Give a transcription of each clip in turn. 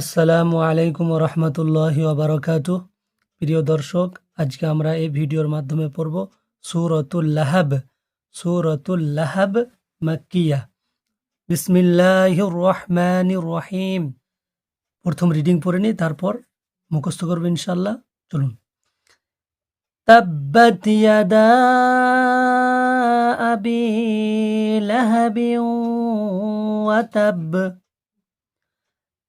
আসসালামু আলাইকুম রহমতুল্লাহি ওবরাকাতু। প্রিয় দর্শক, আজকে আমরা এই ভিডিওর মাধ্যমে পড়ব সুরতুল লাহাব সুরতুল লাহাব মাক্কিয়া। বিসমিল্লাহির রহমানির রহিম। প্রথম রিডিং পড়ে নিই, তারপর মুখস্থ করব ইনশাল্লাহ চলুন। ইয়াদা আবি লাহাবিন ওয়া তাব।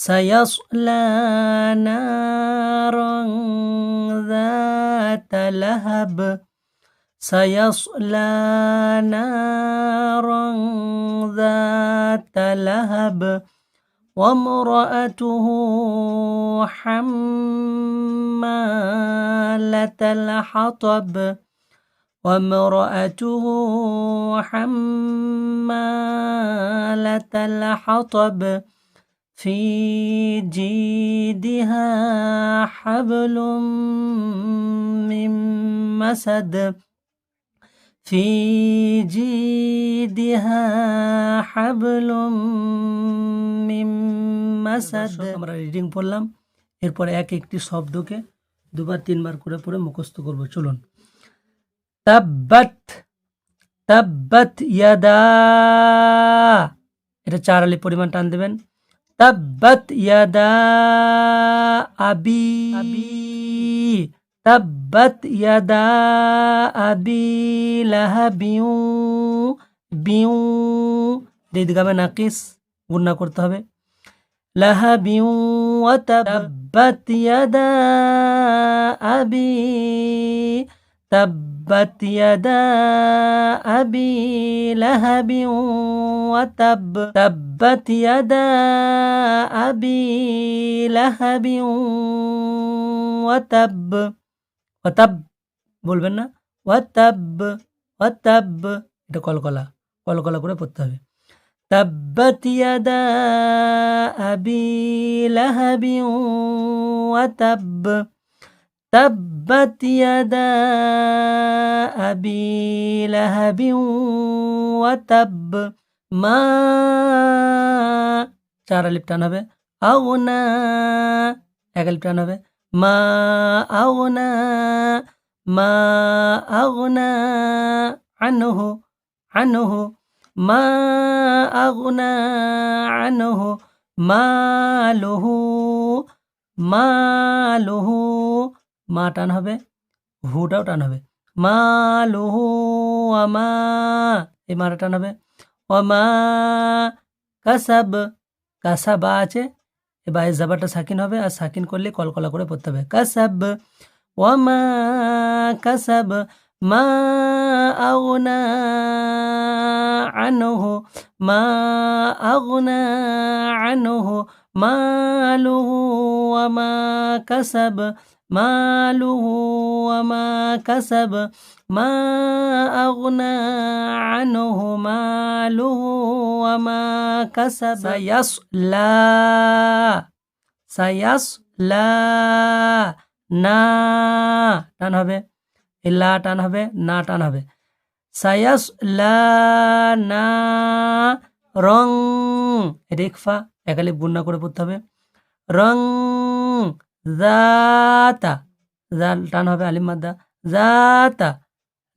سيصلى نارا ذات لهب. سيصلى نارا ذات لهب. وامرأته حمالة الحطب. وامرأته حمالة الحطب. في جيدها حبل من مسد في جيدها حبل من مسد আমরা রিডিং পড়লাম এরপর এক একটি শব্দকে দুবার তিনবার করে পড়ে মুখস্থ করব চলুন তাব্বাত তাব্বাত ইয়াদা এটা চার আলি পরিমাণ টান দেবেন তাব্বাত ইয়াদা আবি। তাব্বাত ইয়াদা আবি লাহাবিউ বিউ। দীর্ঘামে নাকিস গুন্না করতে হবে। লাহাবিউ ওয়া তাব্বাত ইয়াদা আবি। تبت يدا أبي لهب وتب تبت يدا أبي لهب وتب وتب বলবেন না ওয়াতাব ওয়াতাব এটা কলকলা কলকলা করে পড়তে হবে তাব্বাত ইয়াদা আবি লাহাবি ওয়াতাব تبت يدا أبي لهب وتب ما চার আলিপ টান হবে আউনা এক আলিপ টান হবে মা আউনা মা আউনা আনহু আনহু মা আগুনা আনহু মালুহু মালুহু মা টান হবে হুটাও টান হবে। মা লুহু, আমা, এই মাটা টান হবে। অমা, কাসাব, কাসাবা আছে, এবার এই জাবাটা সাকিন হবে, আর সাকিন করলে কলকলা করে পড়তে হবে। কাসাব ওয়ামা কাসাব, মা আগুনা, আনহু, মা আগুনা, আনহু মালুহু ওয়ামা কাসাব ماله وما كسب ما أغنى عنه ماله وما كسب سيصلى سيصلى না টান হবে লা টান হবে না টান হবে সায়াস লা না রং রেখফা একালি বুন্না করে পড়তে হবে রং জাতা জাল টান হবে আলিম মাদ্দা। জাতা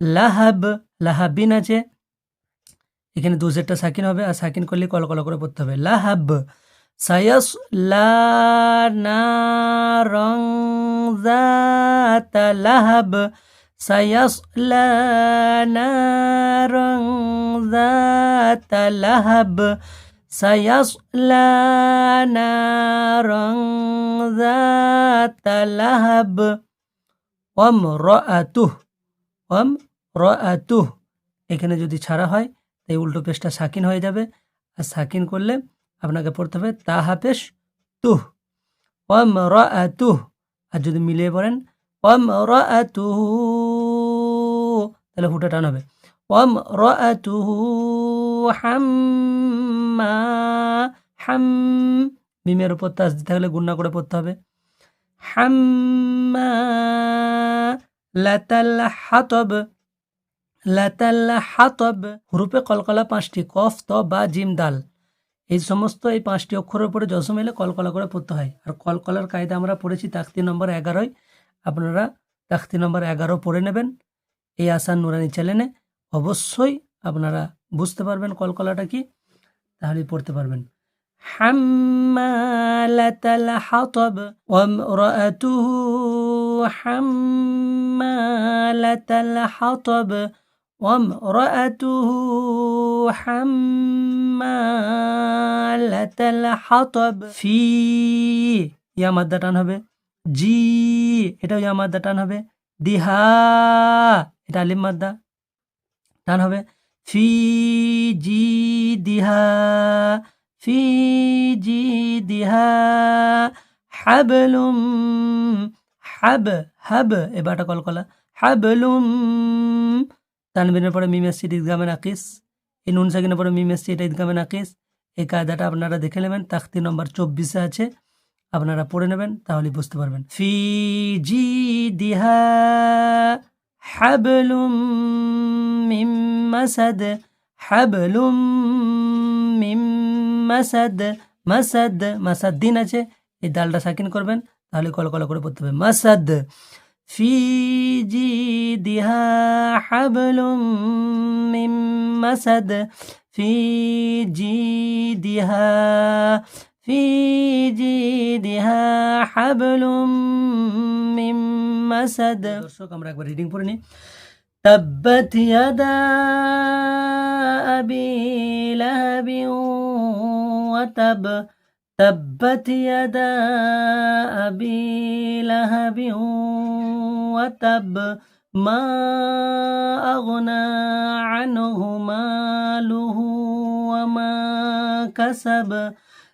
লাহাব। লাহাবিন আছে। এখানে দু সেটটা সাকিন হবে, আর সাকিন করলে কল কল করে পড়তে হবে। লাহাব। সায়াস রং জাতা লাহাব। সায়াস রং জাতা লাহাব। سيصلى نارا ذات لهب وامرأته وامرأته এখানে যদি ছাড়া হয় তাই উল্টো পেশটা সাকিন হয়ে যাবে আর সাকিন করলে আপনাকে পড়তে হবে তাহা পেশ তুহ ওয়ামরাআতুহ আর যদি মিলিয়ে পড়েন ওয়ামরাআতুহু তাহলে হুটা টান হবে ওয়ামরাআতুহু হাম্মা, হাম, মিমের উপর তাসদি থাকলে গুণনা করে পড়তে হবে। হাম্মা হাতব হাতব হুরুপে কলকলা পাঁচটি, কফ, ত, বা, জিম, দাল। এই সমস্ত এই পাঁচটি অক্ষরের উপরে জসম এলে কলকলা করে পড়তে হয়। আর কলকলার কায়দা আমরা পড়েছি তাক্তি নম্বর এগারোয়। আপনারা তাক্তি নম্বর এগারো পড়ে নেবেন। এই আসান নুরানি চ্যানেলে অবশ্যই আপনারা বুঝতে পারবেন কলকলাটা কি, তাহলেই পড়তে পারবেন। ফি, ইয়া মাদ্দা টান হবে। জি, এটাও ইয়া মাদ্দা টান হবে। দিহা, এটা আলিম মাদ্দা টান হবে। ফি জি দিহা ফি জি দিহা হাবলুম, হাব হাব এবারটা কলকলা হাবলুম, তানবিনের পরে মিম এসছি ঈদগামে নাকিস এই নুন সাকিনের পরে মিম এসছি এটা ঈদগামে নাকিস এই কায়দাটা আপনারা দেখে নেবেন, তাখতি নম্বর চব্বিশে আছে, আপনারা পড়ে নেবেন তাহলে বুঝতে পারবেন। ফি জি দিহা হাবলুম মিম মাসাদ হাবলুম মিম মাসাদ মাসাদ মাসাদ দিন আছে। এই ডালটা সাকিন করবেন, তাহলে কলকলা করে পড়তে হবে। মাসাদ জি দিহা হাবলুম মাসাদ ফি জি দিহা في جيدها حبل من مسد দর্শক আমরা একবার রিডিং পড়ে নিই تبت يدا أبي لهب وتب تبت يدا أبي لهب وتب ما أغنى عنه ماله وما كسب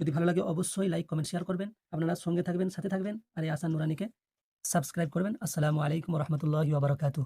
যদি ভালো লাগে অবশ্যই লাইক কমেন্ট শেয়ার করবেন। আপনারা সঙ্গে থাকবেন, সাথে থাকবেন। আর এই আসান নুরানিকে সাবস্ক্রাইব করবেন। আসসালামু আলাইকুম রহমতুল্লাহ বারকাতু